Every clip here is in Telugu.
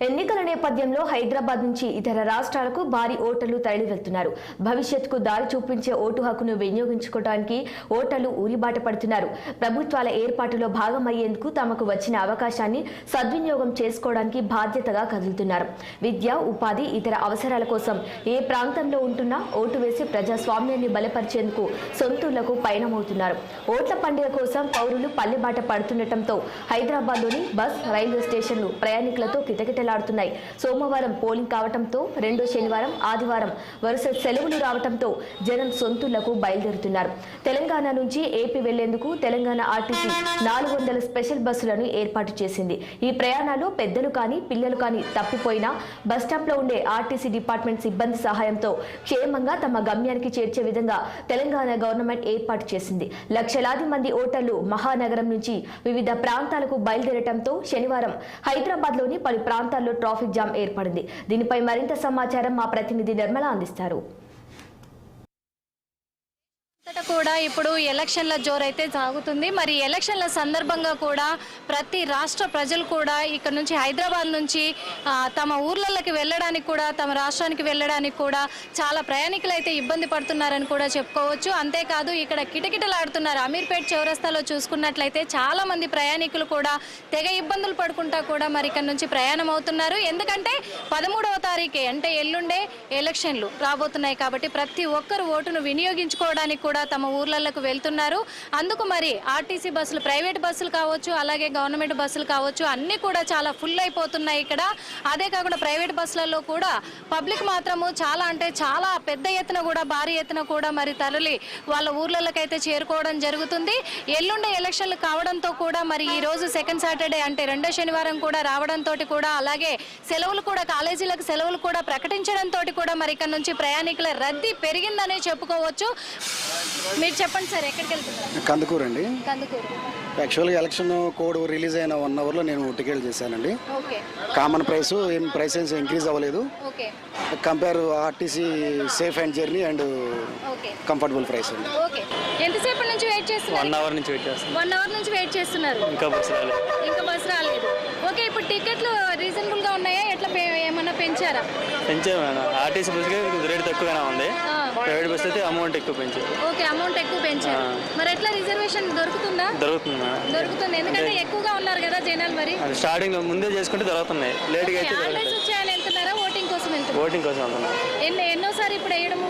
ఎన్నికల నేపథ్యంలో హైదరాబాద్ నుంచి ఇతర రాష్ట్రాలకు భారీ ఓటర్లు తరలి వెళ్తున్నారు భవిష్యత్తుకు దారి చూపించే ఓటు హక్కును వినియోగించుకోవడానికి ఓటర్లు ఊరిబాట పడుతున్నారు. ప్రభుత్వాల ఏర్పాటులో భాగమయ్యేందుకు తమకు వచ్చిన అవకాశాన్ని సద్వినియోగం చేసుకోవడానికి బాధ్యతగా కదులుతున్నారు. విద్య ఉపాధి ఇతర అవసరాల కోసం ఏ ప్రాంతంలో ఉంటున్నా ఓటు వేసి ప్రజాస్వామ్యాన్ని బలపరిచేందుకు సొంతూళ్ళకు పయనమవుతున్నారు. ఓట్ల పండుగ కోసం పౌరులు పల్లెబాట పడుతుండటంతో హైదరాబాద్లోని బస్ రైల్వే స్టేషన్లు ప్రయాణికులతో కిటకిటలాడుతున్నాయి సోమవారం పోలింగ్ కావడంతో రెండో శనివారం ఆదివారం వరుస సెలవులు రావడంతో జనం సొంతులకు బయలుదేరుతున్నారు. తెలంగాణ నుంచి ఏపీ వెళ్ళేందుకు తెలంగాణ ఆర్టీసీ నాలుగు వందల స్పెషల్ బస్సులను ఏర్పాటు చేసింది. ఈ ప్రయాణాల్లో పెద్దలు కానీ పిల్లలు కానీ తప్పిపోయినా బస్టాప్లో ఉండే ఆర్టీసీ డిపార్ట్మెంట్ సిబ్బంది సహాయంతో క్షేమంగా తమ గమ్యానికి చేర్చే విధంగా తెలంగాణ గవర్నమెంట్ ఏర్పాటు చేసింది. లక్షలాది మంది ఓటర్లు మహానగరం నుంచి వివిధ ప్రాంతాలకు బయలుదేరటంతో శనివారం హైదరాబాద్లోని పలు ప్రాంతాల్లో ట్రాఫిక్ జామ్ ఏర్పడింది. దీనిపై మరింత సమాచారం మా ప్రతినిధి నిర్మల అందిస్తారు. చోట కూడా ఇప్పుడు ఎలక్షన్ల జోరైతే సాగుతుంది. మరి ఎలక్షన్ల సందర్భంగా కూడా ప్రతి రాష్ట్ర ప్రజలు కూడా ఇక్కడ నుంచి హైదరాబాద్ నుంచి తమ ఊర్లలోకి వెళ్ళడానికి కూడా తమ రాష్ట్రానికి వెళ్ళడానికి కూడా చాలా ప్రయాణికులు అయితే ఇబ్బంది పడుతున్నారని కూడా చెప్పుకోవచ్చు. అంతేకాదు ఇక్కడ కిటకిటలాడుతున్నారు. అమీర్పేట్ చౌరస్తాలో చూసుకున్నట్లయితే చాలా మంది ప్రయాణికులు కూడా తెగ ఇబ్బందులు పడుకుంటా కూడా మరి ఇక్కడ నుంచి ప్రయాణం అవుతున్నారు. ఎందుకంటే పదమూడవ తారీఖే అంటే ఎల్లుండే ఎలక్షన్లు రాబోతున్నాయి కాబట్టి ప్రతి ఒక్కరు ఓటును వినియోగించుకోవడానికి కూడా తమ ఊర్లలకు వెళ్తున్నారు. అందుకు మరి ఆర్టీసీ బస్సులు ప్రైవేట్ బస్సులు కావచ్చు అలాగే గవర్నమెంట్ బస్సులు కావచ్చు అన్నీ కూడా చాలా ఫుల్ అయిపోతున్నాయి ఇక్కడ. అదే కాకుండా ప్రైవేట్ బస్సులలో కూడా పబ్లిక్ మాత్రము చాలా అంటే చాలా పెద్ద ఎత్తున కూడా భారీ ఎత్తున కూడా మరి తరలి వాళ్ళ ఊర్లకైతే చేరుకోవడం జరుగుతుంది. ఎల్లుండి ఎలక్షన్లు కావడంతో కూడా మరి ఈ రోజు సెకండ్ సాటర్డే అంటే రెండో శనివారం కూడా రావడంతో కూడా అలాగే సెలవులు కూడా కాలేజీలకు సెలవులు కూడా ప్రకటించడంతో కూడా మరి ఇక్కడ నుంచి ప్రయాణికుల రద్దీ పెరిగిందనే చెప్పుకోవచ్చు. మీరు చెప్పండి సార్ ఎక్కడికి వెళ్తున్నారు? కందుకూరు అండి. కందుకూరు. యాక్చువల్గా ఎలక్షన్ కోడ్ రిలీజ్ అయిన వన్ అవర్లో నేను టికెట్ చేశానండి. ఓకే. కామన్ ప్రైస్ ఏం ప్రైస్ ఏం ఇంక్రీజ్ అవ్వలేదు. Okay. Compare RTC safe and journey and okay. Comfortable price అండి. ఓకే. ఎంతసేపటి నుంచి వెయిట్ చేస్తున్నారు? వన్ అవర్ నుంచి వెయిట్ చేస్తాం వన్ అవర్ నుంచి వెయిట్ చేస్తున్నారు. ఇంకా బస్సు రాలేదు. ఇంకా బస్ రాలేదు. ఓకే ఇప్పుడు టికెట్లు రీజనబుల్గా ఉన్నాయా? ఎట్లా పే- ఏమన్నా పెంచారా? పెంచాం మేడం. ఆర్టీసీ బస్కి రేట్ తక్కువగానే ఉంది. ఆ. ప్రైవేట్ బస్ అయితే అమౌంట్ ఎక్కువ పెంచారు. ఓకే అమౌంట్ ఎక్కువ పెంచారు. మరి ఎట్లా రిజర్వేషన్ దొరుకుతుందా? దొరుకుతుంది మేడం. దొరుకుతుంది. ఎందుకంటే ఎక్కువగా ఉన్నారు కదా జనాలు మరి. అది స్టార్టింగ్ ముందే చేసుకుంటే దొరుకుతున్నాయి. లేట్గా అయితే హాలిడేస్ దొరకలేదు వచ్చాయని వెళ్తున్నారా? ఓటింగ్ కోసం వెళ్తున్నారు? ఓటింగ్ కోసం వెళ్తున్నాం. ఎన్ని ఎన్నోసారి ఇప్పుడు వేయడము?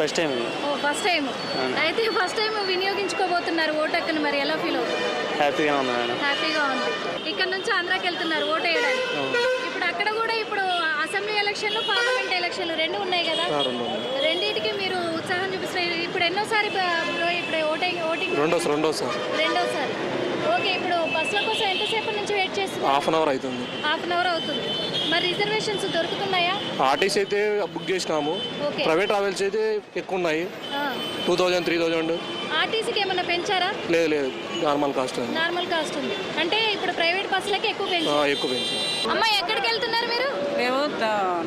ఫస్ట్ టైం ఇది ఓ ఫస్ట్ టైం అయితే ఫస్ట్ టైం వినియోగించుకోబోతున్నారు ఓటు హక్కును మరి. ఎలా ఫీల్ అవుతుంది? హ్యాపీగానే ఉంది మేడం. హ్యాపీగా ఉంది. ఇక్కడ నుంచి ఆంధ్రాకి వెళ్తున్నారు ఓటు వేయడానికి. ఇప్పుడు అక్కడ కూడా ఇప్పుడు అసెంబ్లీ ఎలక్షన్లు పార్లమెంట్ ఎలక్షన్లు రెండు ఉన్నాయి కదా. ఎన్నోసారి ఇప్పుడు ఓటింగ్ ఓటింగ్ రెండోసారి రెండోసారి రెండోసారి. ఓకే ఇప్పుడు బస్సుల కోసం ఎంతసేపు నుంచి వెయిట్ చేస్తున్నారు? హాఫ్ అన్ అవర్ అవుతుంది. హాఫ్ అన్ అవర్ అవుతుంది. మరి రిజర్వేషన్స్ దొరుకుతున్నాయా? ఆర్టీసీ అయితే బుక్ చేసినాము. ప్రైవేట్ ట్రావెల్స్ అయితే ఎక్కువ ఉన్నాయి టూ థౌజండ్ త్రీ థౌజండ్. ఆర్టీసీకి ఏమైనా పెంచారా? లేదు లేదు. నార్మల్ కాస్ట్ ఉంది. నార్మల్ కాస్ట్ ఉంది. అంటే ఇప్పుడు ప్రైవేట్ బస్సులకి ఎక్కువ ఆ, పెంచారు. ఎక్కువ పెంచారు. అమ్మ ఎక్కడికి వెళ్తున్నారు మీరు? మేము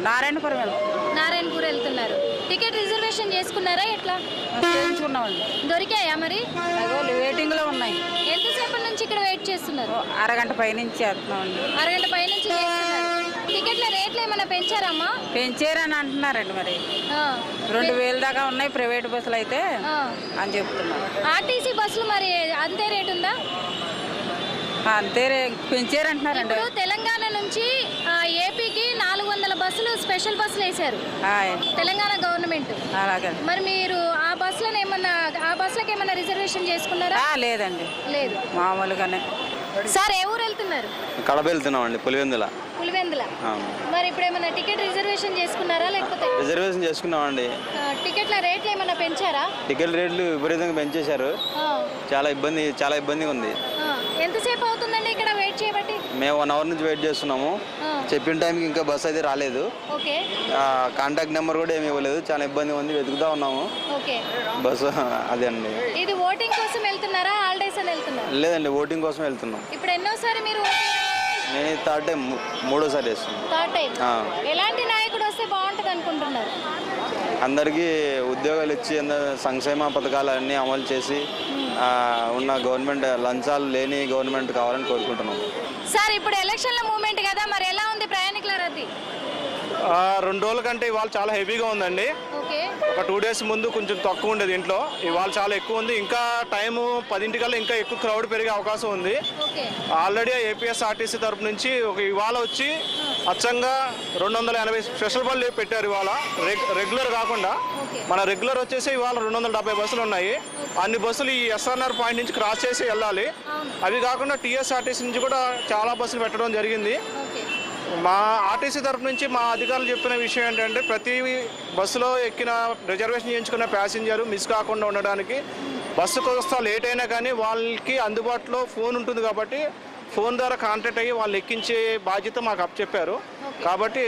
నారాయణపురం వెళ్తాం నారాయణపూర్ వెళ్తున్నారు. టికెట్ రిజర్వేషన్ చేసుకున్నారా ఎట్లా? చేయించుకున్నామండి దొరికాయా మరి? అగో వెయిటింగ్లో ఉన్నాయి. ఎంతసేపటి నుంచి ఇక్కడ వెయిట్ చేస్తున్నారు? అరగంట పైనుంచి చేస్తున్నామండి. అరగంట పై నుంచి చేస్తున్నారు. టికెట్ల రేట్లు ఏమైనా పెంచారమ్మా? పెంచారని అంటున్నారండి మరి. రెండు వేల దాకా ఉన్నాయి ప్రైవేట్ బస్సులు అయితే. అని చెప్తున్నారు. ఆర్టీసీ బస్సులు మరి అంతే రేట్ ఉందా? అంతే పెంచారంటున్నారండి. తెలంగాణ నుంచి ఆ, ఏపీకి నాలుగు వందల బస్సులు స్పెషల్ బస్సులు వేశారు. హాయ్. తెలంగాణ గవర్నమెంట్. అలాగే. మరి మీరు ఆ బస్సులను ఏమన్నా ఆ బస్సులకు ఏమన్నా రిజర్వేషన్ చేసుకున్నారా? ఆ, లేదండి. లేదు. మామూలుగానే. సార్ ఏ ఊరు వెళ్తున్నారు? కడప వెళ్తున్నాం అండి పులివెందుల. పులివెందుల మరి ఇప్పుడు ఏమైనా టికెట్ రిజర్వేషన్ చేసుకున్నారా లేకపోతే? రిజర్వేషన్ చేసుకున్నామండి. ఆ, టికెట్ల రేట్లు ఏమైనా పెంచారా? టికెట్ రేట్లు విపరీతంగా పెంచేశారు. ఆ, చాలా ఇబ్బంది చాలా ఇబ్బందిగా ఉంది. ఆ. ఎంతసేపు అవుతుందండి ఇక్కడ వెయిట్ చేయబట్టి? మేము వన్ అవర్ నుంచి వెయిట్ చేస్తున్నాము. చెప్పిన టైంకి ఇంకా బస్ అయితే రాలేదు. ఓకే. కాంటాక్ట్ నెంబర్ కూడా ఏమి ఇవ్వలేదు. చాలా ఇబ్బందిగా ఉంది. వెతుకుతా ఉన్నాము. ఓకే. బస్సు అదే అండి. ఇది ఓటింగ్ కోసం వెళ్తున్నారా? హాలిడేస్ అని వెళ్తున్నారా? లేదండి ఓటింగ్ కోసం వెళ్తున్నాం. ఇప్పుడు ఎన్నోసారి మీరు నేను థర్డ్ టైం మూడోసారి చేస్తున్నాను థర్డ్ టైం. ఆ. ఎలాంటి నాయకుడు వస్తే బాగుంటుంది అనుకుంటున్నారు? అందరికీ ఉద్యోగాలు ఇచ్చి సంక్షేమ పథకాలు అన్నీ అమలు చేసి ఆ, ఉన్న గవర్నమెంట్ లంచాలు లేని గవర్నమెంట్ కావాలని కోరుకుంటున్నాం. సార్ ఇప్పుడు ఎలక్షన్ల మూమెంట్ కదా మరి ఎలా ఉంది ప్రయాణికుల ఆ, రెండు రోజుల కంటే ఇవాళ చాలా హెవీగా ఉందండి. ఒక టూ డేస్ ముందు కొంచెం తక్కువ ఉండేది ఇంట్లో. ఇవాళ చాలా ఎక్కువ ఉంది. ఇంకా టైము పదింటికల్లా ఇంకా ఎక్కువ క్రౌడ్ పెరిగే అవకాశం ఉంది. ఆల్రెడీ ఏపీఎస్ఆర్టీసీ తరపు నుంచి ఒక ఇవాళ వచ్చి అచ్చంగా రెండు వందల ఎనభై స్పెషల్ బళ్ళు పెట్టారు ఇవాళ. రెగ్- రెగ్యులర్ కాకుండా మన రెగ్యులర్ వచ్చేసి ఇవాళ రెండు వందల డెబ్బై బస్సులు ఉన్నాయి. అన్ని బస్సులు ఈ ఎస్ఆర్ఆర్ పాయింట్ నుంచి క్రాస్ చేసి వెళ్ళాలి. అవి కాకుండా టీఎస్ఆర్టీసీ నుంచి కూడా చాలా బస్సులు పెట్టడం జరిగింది. మా ఆర్టీసీ తరపు నుంచి మా అధికారులు చెప్పిన విషయం ఏంటంటే ప్రతి బస్సులో ఎక్కిన రిజర్వేషన్ చేయించుకున్న ప్యాసింజర్ మిస్ కాకుండా ఉండడానికి బస్సుకు వస్తా లేట్ అయినా కానీ వాళ్ళకి అందుబాటులో ఫోన్ ఉంటుంది కాబట్టి ఫోన్ ద్వారా కాంటాక్ట్ అయ్యి వాళ్ళు ఎక్కించే బాధ్యత మాకు అప్పచెప్పారు కాబట్టి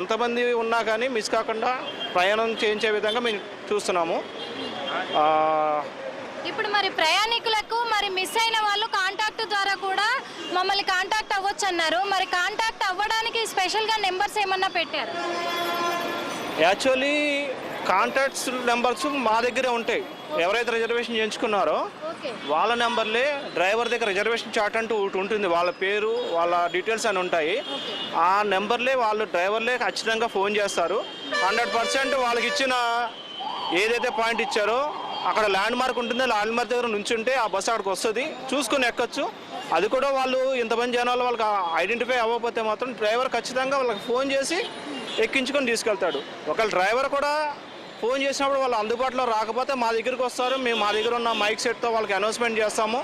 ఎంతమంది ఉన్నా కానీ మిస్ కాకుండా ప్రయాణం చేయించే విధంగా మేము చూస్తున్నాము. ఇప్పుడు మరి ప్రయాణికులకు మరి మిస్ అయిన వాళ్ళు కాంటాక్ట్ ద్వారా కూడా మమ్మల్ని కాంటాక్ట్ అవ్వచ్చు అన్నారు. మరి కాంటాక్ట్ అవ్వడానికి స్పెషల్గా నెంబర్స్ ఏమన్నా పెట్టారు? యాక్చువల్లీ కాంటాక్ట్స్ నెంబర్స్ మా దగ్గరే ఉంటాయి. ఎవరైతే రిజర్వేషన్ చేయించుకున్నారో వాళ్ళ నెంబర్లే డ్రైవర్ దగ్గర రిజర్వేషన్ చార్ట్ అంటూ ఒకటి ఉంటుంది. వాళ్ళ పేరు వాళ్ళ డీటెయిల్స్ అని ఉంటాయి. ఆ నెంబర్లే వాళ్ళు డ్రైవర్లే ఖచ్చితంగా ఫోన్ చేస్తారు. హండ్రెడ్ పర్సెంట్ వాళ్ళకి ఇచ్చిన ఏదైతే పాయింట్ ఇచ్చారో అక్కడ ల్యాండ్ మార్క్ ఉంటుందో. ల్యాండ్ మార్క్ దగ్గర నుంచుంటే ఆ బస్సు అక్కడికి వస్తుంది. చూసుకొని ఎక్కొచ్చు. అది కూడా వాళ్ళు ఇంతమంది జనాలు వాళ్ళకి ఐడెంటిఫై అవ్వకపోతే మాత్రం డ్రైవర్ ఖచ్చితంగా వాళ్ళకి ఫోన్ చేసి ఎక్కించుకొని తీసుకెళ్తాడు. ఒకవేళ డ్రైవర్ కూడా ఫోన్ చేసినప్పుడు వాళ్ళు అందుబాటులో రాకపోతే మా దగ్గరికి వస్తారు. మేము మా దగ్గర ఉన్న మైక్ సెట్తో వాళ్ళకి అనౌన్స్మెంట్ చేస్తాము.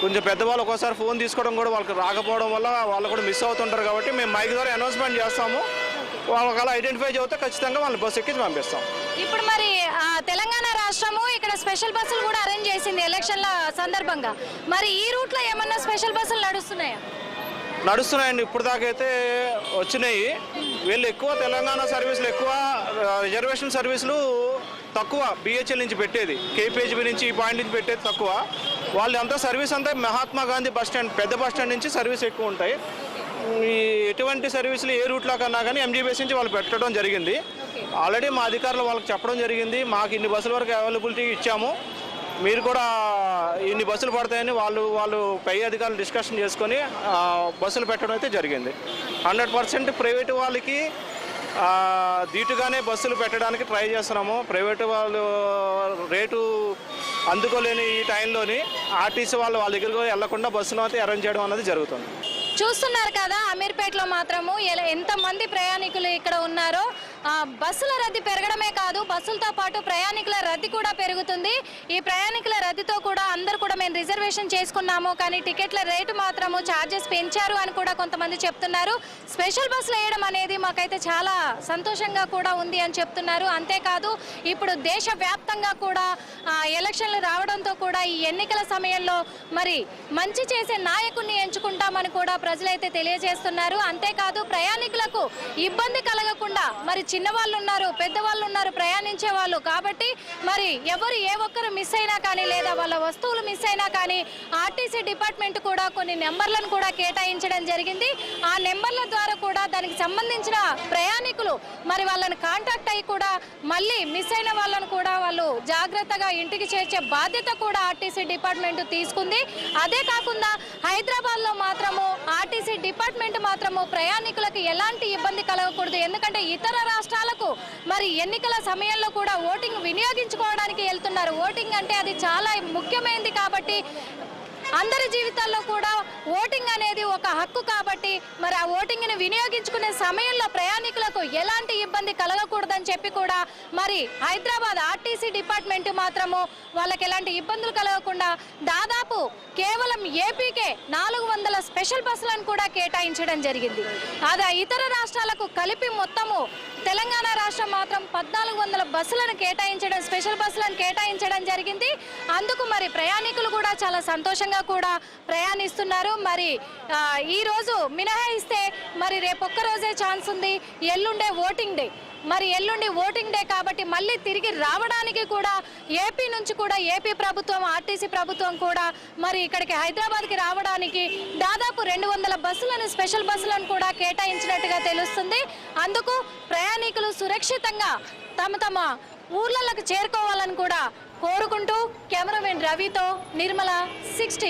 కొంచెం పెద్దవాళ్ళు ఒక్కోసారి ఫోన్ తీసుకోవడం కూడా వాళ్ళకి రాకపోవడం వల్ల వాళ్ళు కూడా మిస్ అవుతుంటారు కాబట్టి మేము మైక్ ద్వారా అనౌన్స్మెంట్ చేస్తాము. వాళ్ళకి అలా ఐడెంటిఫై చేస్తే ఖచ్చితంగా వాళ్ళని బస్సు ఎక్కించి పంపిస్తాం. ఇప్పుడు మరి తెలంగాణ రాష్ట్రము ఇక్కడ స్పెషల్ బస్సులు కూడా అరేంజ్ చేసింది ఎలక్షన్ల సందర్భంగా. మరి ఈ రూట్లో ఏమన్నా స్పెషల్ బస్సులు నడుస్తున్నాయా? నడుస్తున్నాయండి. ఇప్పుడు దాకైతే వచ్చినాయి. వీళ్ళు ఎక్కువ తెలంగాణ సర్వీసులు ఎక్కువ రిజర్వేషన్ సర్వీసులు తక్కువ బిహెచ్ఎల్ నుంచి పెట్టేది. కేపీహెచ్బి నుంచి ఈ పాయింట్ నుంచి పెట్టేది తక్కువ. వాళ్ళు అంతా సర్వీస్ అంతా మహాత్మా గాంధీ బస్ స్టాండ్ పెద్ద బస్ స్టాండ్ నుంచి సర్వీస్ ఎక్కువ ఉంటాయి. ఈ ఎటువంటి సర్వీసులు ఏ రూట్లో కన్నా కానీ ఎంజీబీఎస్ నుంచి వాళ్ళు పెట్టడం జరిగింది. ఆల్రెడీ మా అధికారులు వాళ్ళకి చెప్పడం జరిగింది. మాకు ఇన్ని బస్సుల వరకు అవైలబిలిటీ ఇచ్చాము. మీరు కూడా ఇన్ని బస్సులు పడతాయని వాళ్ళు వాళ్ళు పై అధికారులు డిస్కషన్ చేసుకొని బస్సులు పెట్టడం అయితే జరిగింది. హండ్రెడ్ పర్సెంట్ ప్రైవేటు వాళ్ళకి దీటుగానే ధీటుగానే బస్సులు పెట్టడానికి ట్రై చేస్తున్నాము. ప్రైవేటు వాళ్ళు రేటు అందుకోలేని ఈ టైంలోని ఆర్టీసీ వాళ్ళు వాళ్ళ దగ్గరకు వెళ్ళకుండా బస్సును అయితే అరేంజ్ చేయడం అనేది జరుగుతుంది. చూస్తున్నారు కదా అమీర్పేటలో మాత్రము ఎంతమంది ప్రయాణికులు ఇక్కడ ఉన్నారో బస్సుల రద్దీ పెరగడమే కాదు బస్సులతో పాటు ప్రయాణికుల రద్దీ కూడా పెరుగుతుంది. ఈ ప్రయాణికుల రద్దీతో కూడా అందరు కూడా మేము రిజర్వేషన్ చేసుకున్నాము కానీ టికెట్ల రేటు మాత్రము ఛార్జెస్ పెంచారు అని కూడా కొంతమంది చెప్తున్నారు. స్పెషల్ బస్సులు వేయడం అనేది మాకైతే చాలా సంతోషంగా కూడా ఉంది అని చెప్తున్నారు. అంతేకాదు ఇప్పుడు దేశవ్యాప్తంగా కూడా ఎలక్షన్లు రావడంతో కూడా ఈ ఎన్నికల సమయంలో మరి మంచి చేసే నాయకుడిని ఎంచుకుంటామని కూడా ప్రజలైతే తెలియజేస్తున్నారు. అంతేకాదు ప్రయాణికులకు ఇబ్బంది కలగకుండా మరి చిన్నవాళ్ళు ఉన్నారు పెద్దవాళ్ళు ఉన్నారు ప్రయాణించే వాళ్ళు కాబట్టి మరి ఎవరు ఏ ఒక్కరు మిస్ అయినా కానీ లేదా వాళ్ళ వస్తువులు మిస్ అయినా కానీ ఆర్టీసీ డిపార్ట్మెంట్ కూడా కొన్ని నెంబర్లను కూడా కేటాయించడం జరిగింది. ఆ నెంబర్ల ద్వారా కూడా దానికి సంబంధించిన ప్రయాణికులు మరి వాళ్ళని కాంటాక్ట్ అయ్యి కూడా మళ్ళీ మిస్ అయిన వాళ్ళను కూడా వాళ్ళు జాగ్రత్తగా ఇంటికి చేర్చే బాధ్యత కూడా ఆర్టీసీ డిపార్ట్మెంట్ తీసుకుంది. అదే కాకుండా హైదరాబాద్లో మాత్రము ఆర్టీసీ డిపార్ట్మెంట్ మాత్రము ప్రయాణికులకు ఎలాంటి ఇబ్బంది కలగకూడదు. ఎందుకంటే ఇతర రాష్ట్రాలకు మరి ఎన్నికల సమయంలో కూడా ఓటింగ్ వినియోగించుకోవడానికి వెళ్తున్నారు. ఓటింగ్ అంటే అది చాలా ముఖ్యమైనది కాబట్టి అందరి జీవితాల్లో కూడా ఓటింగ్ అనేది ఒక హక్కు కాబట్టి మరి ఆ ఓటింగ్ని వినియోగించుకునే సమయంలో ప్రయాణికులకు ఎలాంటి ఇబ్బంది కలగకూడదని చెప్పి కూడా మరి హైదరాబాద్ ఆర్టీసీ డిపార్ట్మెంట్ మాత్రము వాళ్ళకి ఎలాంటి ఇబ్బందులు కలగకుండా దాదాపు కేవలం ఏపీకే నాలుగు వందల స్పెషల్ బస్సులను కూడా కేటాయించడం జరిగింది. అదే ఇతర రాష్ట్రాలకు కలిపి మొత్తము తెలంగాణ రాష్ట్రం మాత్రం పద్నాలుగు వందల బస్సులను కేటాయించడం స్పెషల్ బస్సులను కేటాయించడం జరిగింది. అందుకు మరి ప్రయాణికులు కూడా చాలా సంతోషంగా కూడా ప్రయాణిస్తున్నారు. మరి ఈరోజు ఈ రోజు మినహాయిస్తే మరి రేపు ఒక్క రోజే ఛాన్స్ ఉంది. ఎల్లుండే ఓటింగ్ డే. మరి ఎల్లుండి ఓటింగ్ డే కాబట్టి మళ్ళీ తిరిగి రావడానికి కూడా ఏపీ నుంచి కూడా ఏపీ ప్రభుత్వం ఆర్టీసీ ప్రభుత్వం కూడా మరి ఇక్కడికి హైదరాబాద్కి రావడానికి దాదాపు రెండు వందల బస్సులను స్పెషల్ బస్సులను కూడా కేటాయించినట్టుగా తెలుస్తుంది. అందుకు ప్రయాణికులు సురక్షితంగా తమ తమ ఊర్లలకు చేరుకోవాలని కూడా కోరుకుంటూ కెమెరామెన్ రవితో నిర్మల సిక్స్టీ.